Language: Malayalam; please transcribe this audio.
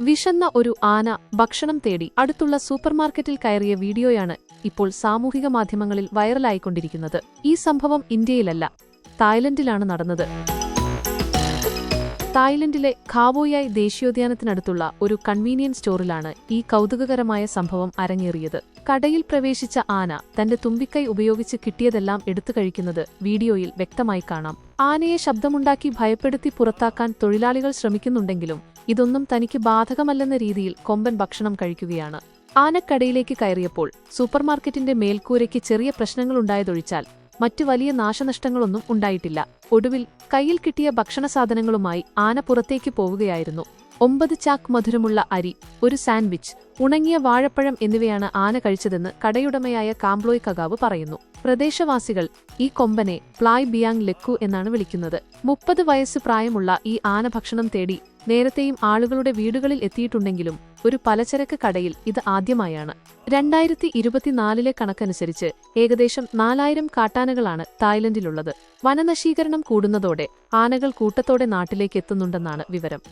വിശന്ന ഒരു ആന ഭക്ഷണം തേടി അടുത്തുള്ള സൂപ്പർമാർക്കറ്റിൽ കയറിയ വീഡിയോയാണ് ഇപ്പോൾ സാമൂഹിക മാധ്യമങ്ങളിൽ വൈറലായിക്കൊണ്ടിരിക്കുന്നത്. ഈ സംഭവം ഇന്ത്യയിലല്ല തായ്ലൻഡിലാണ് നടന്നത്. തായ്ലൻഡിലെ ഖാവോയായ് ദേശീയോദ്യാനത്തിനടുത്തുള്ള ഒരു കൺവീനിയൻസ് സ്റ്റോറിലാണ് ഈ കൗതുകകരമായ സംഭവം അരങ്ങേറിയത്. കടയിൽ പ്രവേശിച്ച ആന തന്റെ തുമ്പിക്കൈ ഉപയോഗിച്ച് കിട്ടിയതെല്ലാം എടുത്തു കഴിക്കുന്നത് വീഡിയോയിൽ വ്യക്തമായി കാണാം. ആനയെ ശബ്ദമുണ്ടാക്കി ഭയപ്പെടുത്തി പുറത്താക്കാൻ തൊഴിലാളികൾ ശ്രമിക്കുന്നുണ്ടെങ്കിലും ഇതൊന്നും തനിക്ക് ബാധകമല്ലെന്ന രീതിയിൽ കൊമ്പൻ ഭക്ഷണം കഴിക്കുകയാണ്. ആനക്കടയിലേക്ക് കയറിയപ്പോൾ സൂപ്പർമാർക്കറ്റിന്റെ മേൽക്കൂരയ്ക്ക് ചെറിയ പ്രശ്നങ്ങളുണ്ടായതൊഴിച്ചാൽ മറ്റു വലിയ നാശനഷ്ടങ്ങളൊന്നും ഉണ്ടായിട്ടില്ല. ഒടുവിൽ കയ്യിൽ കിട്ടിയ ഭക്ഷണ സാധനങ്ങളുമായി ആന പുറത്തേക്ക് പോവുകയായിരുന്നു. ഒമ്പത് ചാക്ക് മധുരമുള്ള അരി ഒരു സാൻഡ്വിച്ച് ഉണങ്ങിയ വാഴപ്പഴം എന്നിവയാണ് ആന കഴിച്ചതെന്ന് കടയുടമയായ കാംബ്ലോയ് കഗാവ് പറയുന്നു. പ്രദേശവാസികൾ ഈ കൊമ്പനെ പ്ലായ് ബിയാങ് ലെക്കു എന്നാണ് വിളിക്കുന്നത്. മുപ്പത് വയസ്സ് പ്രായമുള്ള ഈ ആന ഭക്ഷണം തേടി നേരത്തെയും ആളുകളുടെ വീടുകളിൽ എത്തിയിട്ടുണ്ടെങ്കിലും ഒരു പലചരക്ക് കടയിൽ ഇത് ആദ്യമായാണ്. രണ്ടായിരത്തി ഇരുപത്തിനാലിലെ കണക്കനുസരിച്ച് ഏകദേശം നാലായിരം കാട്ടാനകളാണ് തായ്ലൻഡിലുള്ളത്. വനനശീകരണം കൂടുന്നതോടെ ആനകൾ കൂട്ടത്തോടെ നാട്ടിലേക്ക് എത്തുന്നുണ്ടെന്നാണ് വിവരം.